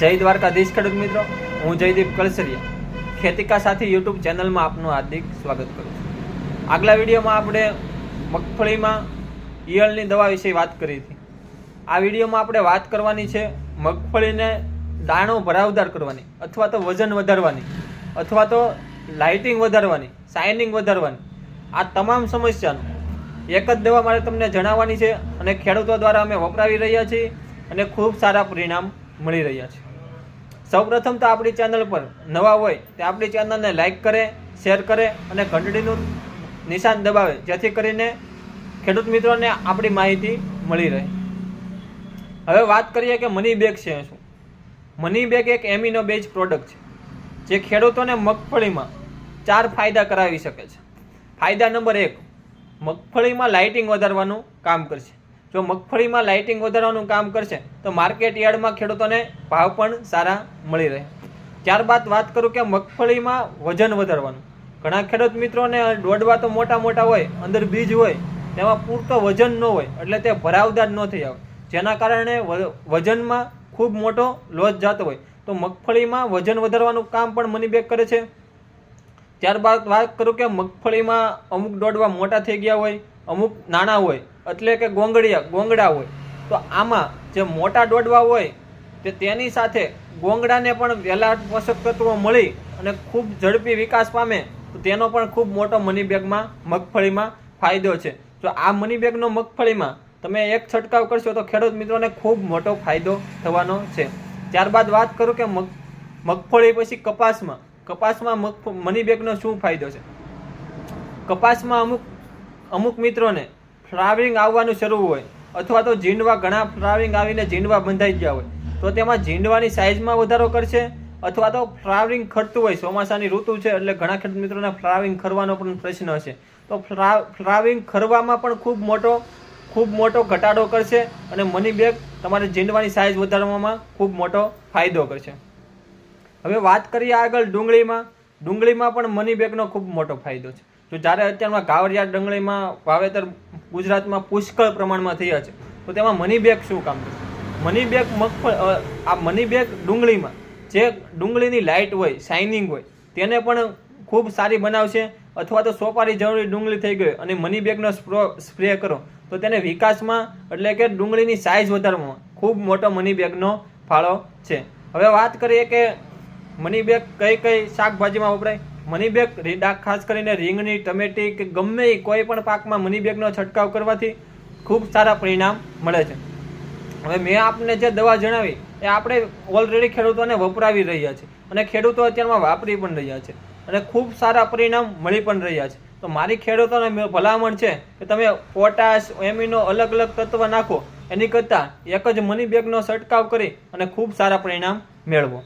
જય દ્વારકાધીશ ખેડૂત મિત્રો, હું જયદીપ કળસરિયા. ખેતિકા સાથે યુટ્યુબ ચેનલમાં આપનું હાર્દિક સ્વાગત કરું છું. આગલા વિડીયોમાં આપણે મગફળીમાં ઈયળની દવા વિશે વાત કરી હતી. આ વિડીયોમાં આપણે વાત કરવાની છે મગફળીને દાણો ભરાવદાર કરવાની, અથવા તો વજન વધારવાની, અથવા તો લાઇટિંગ વધારવાની, શાઇનિંગ વધારવાની, આ તમામ સમસ્યાનું એક જ દવા મારે તમને જણાવવાની છે અને ખેડૂતો દ્વારા અમે વપરાવી રહ્યા છીએ અને ખૂબ સારા પરિણામ મળી રહ્યા છે. સૌપ્રથમ તો આપણી ચેનલ પર નવા હોય તે આપણી ચેનલને લાઇક કરે શેર કરે અને ઘંટડીનું નિશાન દબાવે, જેથી કરીને ખેડૂત મિત્રોને આપણી માહિતી મળી રહે. હવે વાત કરીએ કે મની બેગ છે શું? મની બેગ એક એમિનો બેઝ પ્રોડક્ટ છે, જે ખેડૂતોને મગફળીમાં ચાર ફાયદા કરાવી શકે છે. ફાયદા નંબર એક, મગફળીમાં લાઇટિંગ વધારવાનું કામ કરશે. જો મગફળીમાં લાઇટિંગ વધારવાનું કામ કરશે, તો માર્કેટ યાર્ડમાં ખેડૂતોને ભાવ પણ સારા મળી રહે. ત્યારબાદ વાત કરું કે મગફળીમાં વજન વધારવાનું. ઘણા ખેડૂત મિત્રોને દોડવા તો મોટા મોટા હોય, અંદર બીજ હોય, તેમાં પૂરતો વજન ન હોય, એટલે તે ભરાવદાર ન થઈ આવે. જેના કારણે વજનમાં ખૂબ મોટો લોસ જતો હોય. તો મગફળીમાં વજન વધારવાનું કામ પણ મની બેગ કરે છે. ત્યારબાદ વાત કરું કે મગફળીમાં અમુક દોડવા મોટા થઈ ગયા હોય, અમુક નાના હોય એટલે કે ગોંગડિયા, ગોંગડા હોય. તો આમાં જે મોટા દોડવા હોય, તે તેની સાથે ગોંગડાને પણ વહેલા પોષક તત્વો મળી અને ખૂબ ઝડપી વિકાસ પામે, તો તેનો પણ ખૂબ મોટો મની બેગમાં મગફળીમાં ફાયદો છે. જો આ મની બેગનો મગફળીમાં તમે એક છંટકાવ કરશો, તો ખેડૂત મિત્રોને ખૂબ મોટો ફાયદો થવાનો છે. ત્યારબાદ વાત કરું કે મગ, મગફળી પછી કપાસમાં. કપાસમાં મની બેગનો શું ફાયદો છે? કપાસમાં અમુક અમુક મિત્રોને ફ્લાવરિંગ આવવાનું શરૂ હોય, અથવા તો ઝીંડવા, ઘણા ફ્લાવરિંગ આવીને ઝીંડવા બંધાઈ ગયા હોય, તો તેમાં ઝીંડવાની સાઇઝમાં વધારો કરશે, અથવા તો ફ્લાવરિંગ ખરતું હોય, ચોમાસાની ઋતુ છે, એટલે ઘણા ખેડૂત મિત્રોને ફ્લાવરિંગ ખરવાનો પણ પ્રશ્ન હશે. તો ફ્લા, ફ્લાવરિંગ ખરવામાં પણ ખૂબ મોટો ખૂબ મોટો ઘટાડો કરશે, અને મની બેગ તમારે ઝીંડવાની સાઇઝ વધારવામાં ખૂબ મોટો ફાયદો કરશે. હવે વાત કરીએ આગળ ડુંગળીમાં. ડુંગળીમાં પણ મની બેગનો ખૂબ મોટો ફાયદો છે. જો જ્યારે અત્યારમાં ગાવરિયા ડુંગળીમાં વાવેતર ગુજરાતમાં પુષ્કળ પ્રમાણમાં થયા છે, તો તેમાં મની બેગ શું કામ છે? મની બેગ મગફળ આ મની બેગ ડુંગળીમાં જે ડુંગળીની લાઇટ હોય શાઇનિંગ હોય, તેને પણ ખૂબ સારી બનાવશે અથવા તો સોપારી જરૂરી ડુંગળી થઈ ગઈ અને મની બેગનો સ્પ્રો, સ્પ્રે કરો, તો તેને વિકાસમાં એટલે કે ડુંગળીની સાઇઝ વધારવામાં ખૂબ મોટો મની બેગનો ફાળો છે. હવે વાત કરીએ કે મની બેગ કઈ કઈ શાકભાજીમાં વપરાય? મની બેગ રીડા ખાસ કરીને રીંગણી ટમેટી કે ગમે એ કોઈ પણ પાકમાં મની બેગનો છંટકાવ કરવાથી ખૂબ સારા પરિણામ મળે છે. હવે મેં આપને જે દવા જણાવી, એ આપણે ઓલરેડી ખેડૂતોને વપરાવી રહ્યા છે અને ખેડૂતો અત્યારમાં વાપરી પણ રહ્યા છે અને ખૂબ સારા પરિણામ મળી પણ રહ્યા છે. તો મારી ખેડૂતોને ભલામણ છે કે તમે પોટાશ, એમીનો અલગ અલગ તત્વ નાખો. એની કરતાં એક જ મની બેગનો છંટકાવ કરી અને ખૂબ સારા પરિણામ મેળવો.